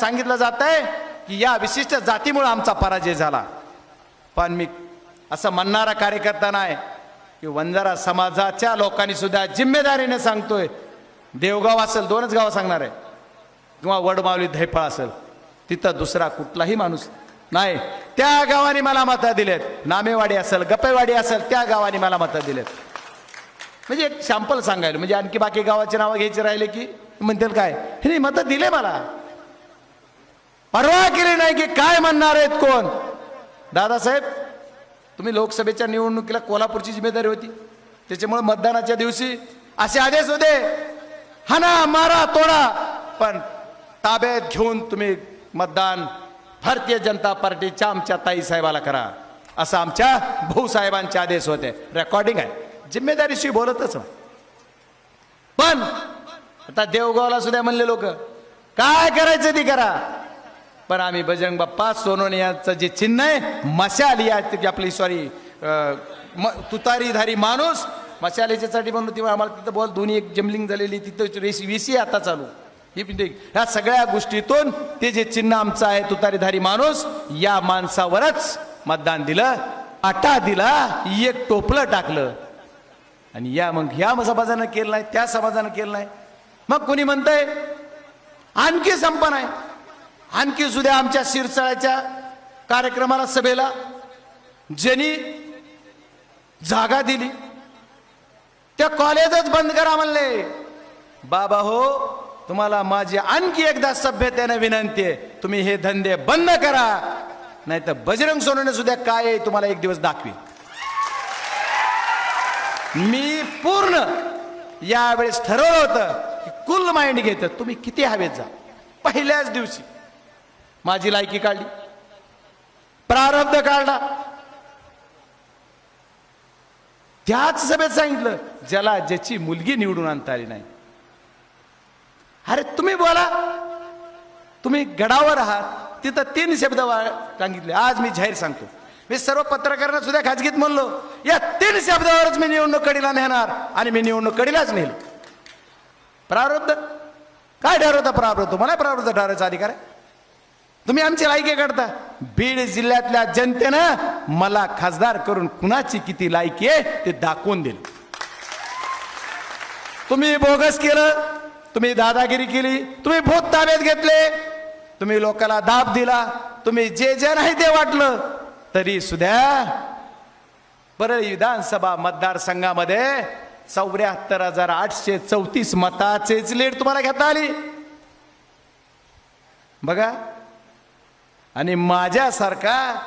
सांगितलं जात आहे की या विशिष्ट जातीमुळे आमचा पराजय झाला. पण मी असं म्हणणारा कार्यकर्ता नाही की वंजारा समाजाच्या लोकांनी सुद्धा जिम्मेदारीने सांगतोय. देवगाव असेल दोनच गावं सांगणार आहे. किंवा वडमावली धैफळ असेल तिथं दुसरा कुठलाही माणूस नाही. त्या गावाने मला मतं दिलेत. नामेवाडी असेल गप्पेवाडी असेल त्या गावाने मला मतं दिलेत. म्हणजे एक सॅम्पल सांगायला म्हणजे आणखी बाकी गावाची नावं घ्यायची राहिले की म्हणतील काय? हे मतं दिले मला. परवा केली नाही की काय म्हणणार आहेत कोण? दादासाहेब तुम्ही लोकसभेच्या निवडणुकीला कोल्हापूरची जिम्मेदारी होती. त्याच्यामुळे मतदानाच्या दिवशी असे आदेश होते हाना मारा तोडा. पण ताब्यात घेऊन तुम्ही मतदान भारतीय जनता पार्टीच्या आमच्या ताई साहेबाला करा असं आमच्या भाऊसाहेबांचे आदेश होते. रेकॉर्डिंग आहे. जिम्मेदारीशी बोलतच पण आता देवगावला सुद्धा म्हणले लोक काय करायचं ते करा? पण आम्ही बजरंग बाप्पा सोनवणे यांचं जे चिन्ह आहे मशाल या आपली सॉरी तुतारीधारी माणूस मशालीच्यासाठी म्हणून तेव्हा आम्हाला तिथं बोल दोन्ही एक जमलिंग झालेली तिथं रेसी विसी आता चालू. ही ह्या सगळ्या गोष्टीतून ते जे चिन्ह आमचं आहे तुतारीधारी माणूस या माणसावरच मतदान दिलं आटा दिला एक टोपलं टाकलं. आणि या मग ह्या समाजानं केलं नाही त्या समाजानं केलं नाही. मग कोणी म्हणतंय आणखी संपन आहे. आणखी सुद्धा आमच्या शिरसाळ्याच्या कार्यक्रमाला सभेला ज्यांनी जागा दिली त्या कॉलेजच बंद करा म्हणले. बाबा हो तुम्हाला माझी आणखी एकदा सभ्यतेने विनंती आहे. तुम्ही हे धंदे बंद करा. नाही तर बजरंग सोनवणे सुद्धा काय आहे तुम्हाला एक दिवस दाखवी मी पूर्ण यावेळेस ठरवलं होतं की कुल माइंड घेतं. तुम्ही किती हवेत जा. पहिल्याच दिवशी. माझी लायकी काढली. प्रारब्ध काढला. त्याच सभेत सांगितलं ज्याला ज्याची मुलगी निवडून आणता आली नाही. अरे तुम्ही बोला. तुम्ही गडावर आहात. तिथं तीन शब्द सांगितले. आज मी जाहीर सांगतो. मी सर्व पत्रकारांना सुद्धा खाजगीत म्हणलो. या तीन शब्दावरच मी निवडणूक कडीला नेणार आणि मी निवडणूक कडीलाच नेल प्रारब्ध? काय ठरवता प्रारब्ध? तुम्हाला प्रारब्ध ठरवायचा अधिकार आहे? तुम्ही आमची लायकी काढता बीड जिल्ह्यातल्या जनतेनं मला खासदार करून कुणाची किती लायकी आहे ते दाखवून दिलं. तुम्ही बोगस केलं तुम्ही दादागिरी केली तुम्ही भूत ताब्यात घेतले तुम्ही लोकांना दाब दिला तुम्ही जे जे नाही ते वाटलं तरी सुद्धा बरं विधानसभा मतदारसंघामध्ये चौऱ्याहत्तर हजार आठशे चौतीस मताचेच लीड तुम्हाला घेता आली. बघा आणि माझ्यासारखा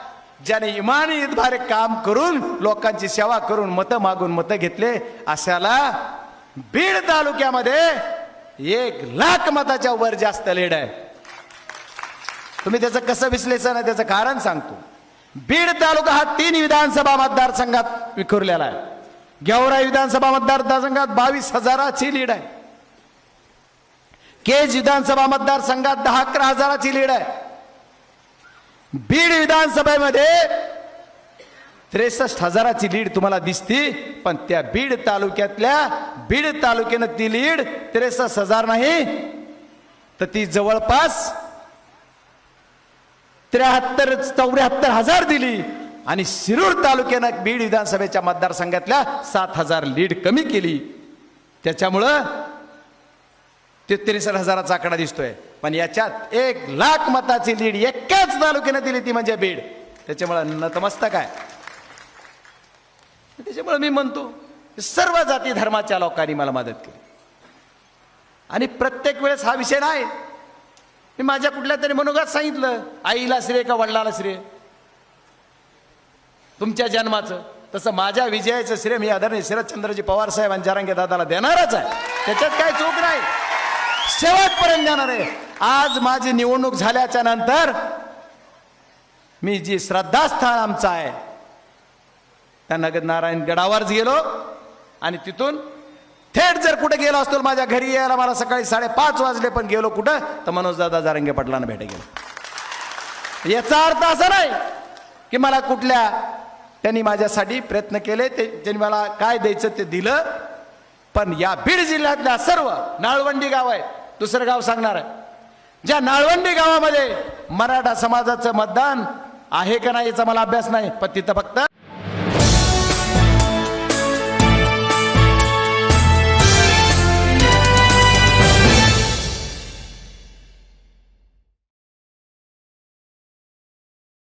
ज्याने इमानीद्वारे काम करून लोकांची सेवा करून मतं मागून मतं घेतले अशाला बीड तालुक्यामध्ये एक लाख मताच्या वर जास्त लीड आहे. तुम्ही त्याचं कसं विश्लेषण आहे त्याचं कारण सांगतो. बीड तालुका हा तीन विधानसभा मतदारसंघात विखुरलेला आहे. गेवराई विधानसभा मतदारसंघात बावीस हजाराची लीड आहे. केज विधानसभा मतदारसंघात दहा अकरा हजाराची लीड आहे. बीड विधानसभेमध्ये त्रेसष्ट हजाराची लीड तुम्हाला दिसती पण त्या बीड तालुक्यातल्या बीड तालुक्यानं ती लीड त्रेसष्ट हजार नाही. तर ती जवळपास त्र्याहत्तर चौऱ्याहत्तर हजार दिली. आणि शिरूर तालुक्यानं बीड विधानसभेच्या मतदारसंघातल्या सात हजार लीड कमी केली. त्याच्यामुळं ते त्रेसष्ट हजाराचा आकडा दिसतोय. पण याच्यात एक लाख मताची लीड एकाच तालुक्यानं दिली ती म्हणजे बीड. त्याच्यामुळं नतमस्तक आहे. त्याच्यामुळे मी म्हणतो सर्व जाती धर्माच्या लोकांनी मला मदत केली. आणि प्रत्येक वेळेस हा विषय नाही. मी माझ्या कुठल्या तरी मनोगात सांगितलं आईला श्रेय का वडिलाला श्रेय? तुमच्या जन्माचं तसं माझ्या विजयाचं श्रेय मी आदरणीय शरदचंद्रजी पवार साहेब जारांगे दादाला देणारच आहे. त्याच्यात काय चूक नाही. शेवटपर्यंत देणार आहे. आज माझी निवडणूक झाल्याच्यानंतर मी जी श्रद्धास्थान आमचं आहे त्या नगदनारायण गडावरच गेलो आणि तिथून थेट जर कुठे गेलो असतो माझ्या घरी यायला मला सकाळी साडेपाच वाजले पण गेलो कुठं तर मनोजदादा जारंगे पाटलांना भेट गेलो. याचा अर्थ असा नाही की मला कुठल्या त्यांनी माझ्यासाठी प्रयत्न केले ते त्यांनी मला काय द्यायचं ते दिलं पण या बीड जिल्ह्यातल्या सर्व नाळवंडी गाव आहे दुसरं गाव सांगणार आहे. ज्या नाळवंडी गावामध्ये मराठा समाजाचं मतदान आहे का नाही याचा मला अभ्यास नाही पण तिथं फक्त